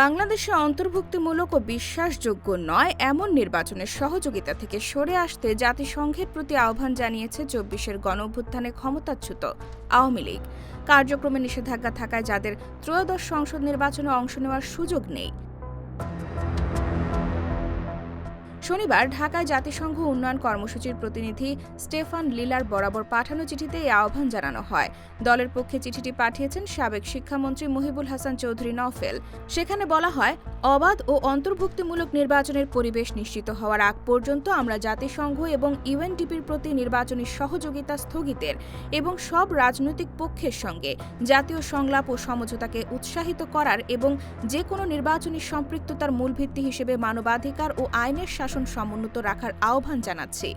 বাংলাদেশে অন্তর্ভুক্তিমূলক ও বিশ্বাসযোগ্য নয়, এমন নির্বাচনের সহযোগিতা থেকে সরে আসতে জাতিসংঘের প্রতি আহ্বান জানিয়েছে চব্বিশের গণ অভ্যুত্থানে ক্ষমতাচ্যুত আওয়ামী লীগ। কার্যক্রমে নিষেধাজ্ঞা থাকায় যাদের ত্রয়োদশ সংসদ নির্বাচনে অংশ নেওয়ার সুযোগ নেই শনিবার ঢাকায় জাতিসংঘ উন্নয়ন কর্মসূচির প্রতিনিধি স্টেফান লিলার বরাবর পাঠানো চিঠিতে এই আহ্বান জানানো হয়। দলের পক্ষে চিঠিটি পাঠিয়েছেন সাবেক শিক্ষামন্ত্রী মহিবুল হাসান চৌধুরী নফেল সেখানে বলা হয়, অবাধ ও অন্তর্ভুক্তিমূলক নির্বাচনের পরিবেশ নিশ্চিত হওয়ার আগ পর্যন্ত আমরা জাতিসংঘ এবং ইউএনডিপির প্রতি নির্বাচনী সহযোগিতা স্থগিতের এবং সব রাজনৈতিক পক্ষের সঙ্গে জাতীয় সংলাপ ও সমঝোতাকে উৎসাহিত করার এবং যে কোনো নির্বাচনী সম্পৃক্ততার মূল ভিত্তি হিসেবে মানবাধিকার ও আইনের শাসন সমুন্নত রাখার আহ্বান জানাচ্ছি।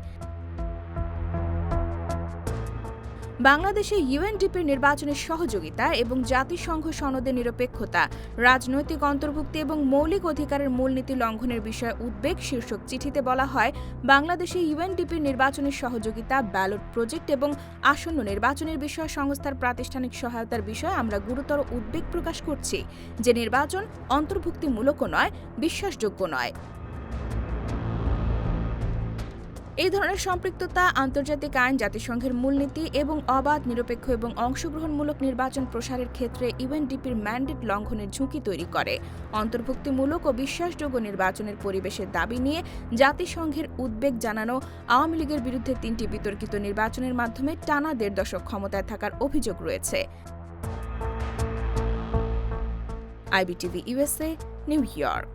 বাংলাদেশে ইউএনডিপির নির্বাচনের সহযোগিতা এবং জাতিসংঘ সনদের নিরপেক্ষতা, রাজনৈতিক অন্তর্ভুক্তি এবং মৌলিক অধিকারের মূলনীতি লঙ্ঘনের বিষয়ে উদ্বেগ শীর্ষক চিঠিতে বলা হয়, বাংলাদেশে ইউএনডিপির নির্বাচনের সহযোগিতা, ব্যালট প্রজেক্ট এবং আসন্ন নির্বাচনের বিষয়ে সংস্থার প্রাতিষ্ঠানিক সহায়তার বিষয়ে আমরা গুরুতর উদ্বেগ প্রকাশ করছি। যে নির্বাচন অন্তর্ভুক্তিমূলকও নয়, বিশ্বাসযোগ্য নয়। এই ধরনের সম্পৃক্ততা আন্তর্জাতিক আইন, জাতিসংঘের মূলনীতি এবং অবাধ, নিরপেক্ষ এবং অংশগ্রহণমূলক নির্বাচন প্রসারের ক্ষেত্রে ইউএনডিপির ম্যান্ডেট লঙ্ঘনের ঝুঁকি তৈরি করে। অন্তর্ভুক্তিমূলক ও বিশ্বাসযোগ্য নির্বাচনের পরিবেশের দাবি নিয়ে জাতিসংঘের উদ্বেগ জানানো আওয়ামী লীগের বিরুদ্ধে তিনটি বিতর্কিত নির্বাচনের মাধ্যমে টানা দেড় দশক ক্ষমতায় থাকার অভিযোগ রয়েছে। IBTV USA New York.